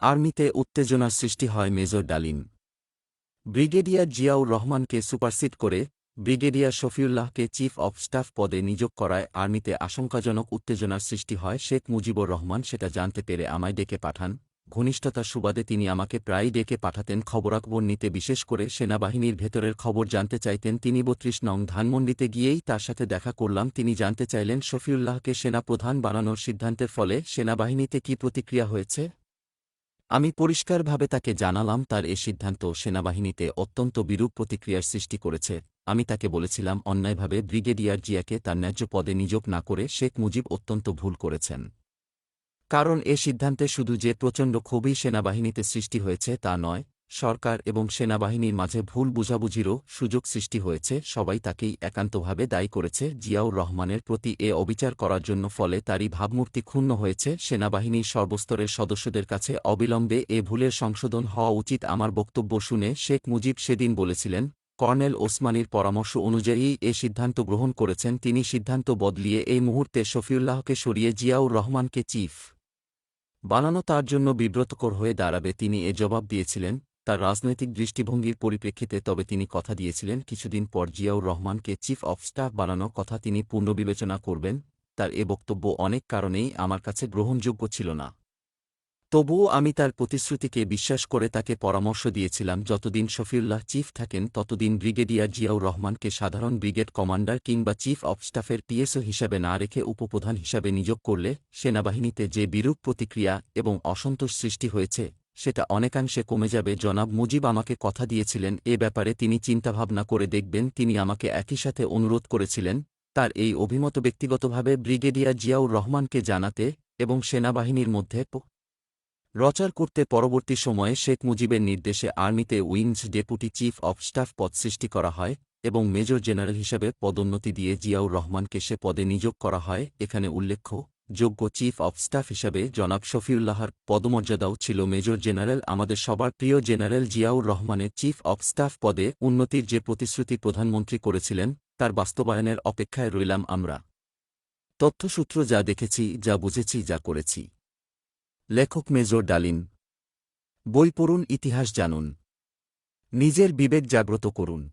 আর্মিতে উত্তেজনার সৃষ্টি হয় মেজর ডালিম। ব্রিগেডিয়ার জিয়াউর রহমানকে সুপারসিড করে ব্রিগেডিয়ার শফিউল্লাহকে চিফ অব স্টাফ পদে নিয়োগ করায় আর্মিতে আশঙ্কাজনক উত্তেজনার সৃষ্টি হয়। শেখ মুজিবুর রহমান সেটা জানতে পেরে আমায় ডেকে পাঠান। ঘনিষ্ঠতার সুবাদে তিনি আমাকে প্রায়ই ডেকে পাঠাতেন খবরাখবর নিতে, বিশেষ করে সেনাবাহিনীর ভেতরের খবর জানতে চাইতেন। তিনি বত্রিশ নং ধানমন্ডিতে গিয়েই তার সাথে দেখা করলাম। তিনি জানতে চাইলেন শফিউল্লাহকে সেনা প্রধান বানানোর সিদ্ধান্তের ফলে সেনাবাহিনীতে কি প্রতিক্রিয়া হয়েছে? আমি পরিষ্কারভাবে তাকে জানালাম, তার এ সিদ্ধান্ত সেনাবাহিনীতে অত্যন্ত বিরূপ প্রতিক্রিয়ার সৃষ্টি করেছে। আমি তাকে বলেছিলাম, অন্যায়ভাবে ব্রিগেডিয়ার জিয়াকে তার ন্যায্য পদে নিযোগ না করে শেখ মুজিব অত্যন্ত ভুল করেছেন। কারণ এ সিদ্ধান্তে শুধু যে প্রচণ্ড ক্ষোভই সেনাবাহিনীতে সৃষ্টি হয়েছে তা নয় সরকার এবং সেনাবাহিনীর মাঝে ভুল বুঝাবুঝিরও সুযোগ সৃষ্টি হয়েছে, সবাই তাকেই একান্তভাবে দায়ী করেছে। জিয়াউর রহমানের প্রতি এ অবিচার করার জন্য ফলে তারই ভাবমূর্তি ক্ষুণ্ণ হয়েছে। সেনাবাহিনীর সর্বস্তরের সদস্যদের কাছে অবিলম্বে এ ভুলের সংশোধন হওয়া উচিত আমার বক্তব্য শুনে শেখ মুজিব সেদিন বলেছিলেন, কর্নেল ওসমানীর পরামর্শ অনুযায়ী এ সিদ্ধান্ত গ্রহণ করেছেন, তিনি সিদ্ধান্ত বদলিয়ে এই মুহূর্তে শফিউল্লাহকে সরিয়ে জিয়াউর রহমানকে চিফ বানানো তার জন্য বিব্রতকর হয়ে দাঁড়াবে। তিনি এ জবাব দিয়েছিলেন তার রাজনৈতিক দৃষ্টিভঙ্গির পরিপ্রেক্ষিতে তবে তিনি কথা দিয়েছিলেন, কিছুদিন পর জিয়াউর রহমানকে চিফ অব স্টাফ বানানোর কথা তিনি পুনর্বিবেচনা করবেন। তার এ বক্তব্য অনেক কারণেই আমার কাছে গ্রহণযোগ্য ছিল না। তবুও আমি তার প্রতিশ্রুতিকে বিশ্বাস করে তাকে পরামর্শ দিয়েছিলাম, যতদিন শফিউল্লাহ চিফ থাকেন, ততদিন ব্রিগেডিয়ার জিয়াউর রহমানকে সাধারণ ব্রিগেড কমান্ডার কিংবা চিফ অব স্টাফের পিএসও হিসাবে না রেখে উপপ্রধান হিসাবে নিয়োগ করলে সেনাবাহিনীতে যে বিরূপ প্রতিক্রিয়া এবং অসন্তোষ সৃষ্টি হয়েছে সেটা অনেকাংশে কমে যাবে। জনাব মুজিব আমাকে কথা দিয়েছিলেন, এ ব্যাপারে তিনি চিন্তাভাবনা করে দেখবেন, তিনি আমাকে একই সাথে অনুরোধ করেছিলেন, তার এই অভিমত ব্যক্তিগতভাবে ব্রিগেডিয়ার জিয়াউর রহমানকে জানাতে এবং সেনাবাহিনীর মধ্যে রচার করতে পরবর্তী সময়ে শেখ মুজিবের নির্দেশে আর্মিতে wings deputy chief of staff পদ সৃষ্টি করা হয় এবং মেজর জেনারেল হিসেবে পদোন্নতি দিয়ে জিয়াউর রহমানকে সে পদে নিয়োগ করা হয়, এখানে উল্লেখ্য যোগ্য চিফ অব স্টাফ হিসাবে জনাব শফিউল্লাহর পদমর্যাদাও ছিল মেজর জেনারেল আমাদের সবার প্রিয় জেনারেল জিয়াউর রহমানের চিফ অব স্টাফ পদে উন্নতির যে প্রতিশ্রুতি প্রধানমন্ত্রী করেছিলেন, তার বাস্তবায়নের অপেক্ষায় রইলাম আমরা। তথ্যসূত্র যা দেখেছি, যা বুঝেছি, যা করেছি। লেখক মেজর ডালিন বই পড়ুন, ইতিহাস জানুন। নিজের বিবেক জাগ্রত করুন।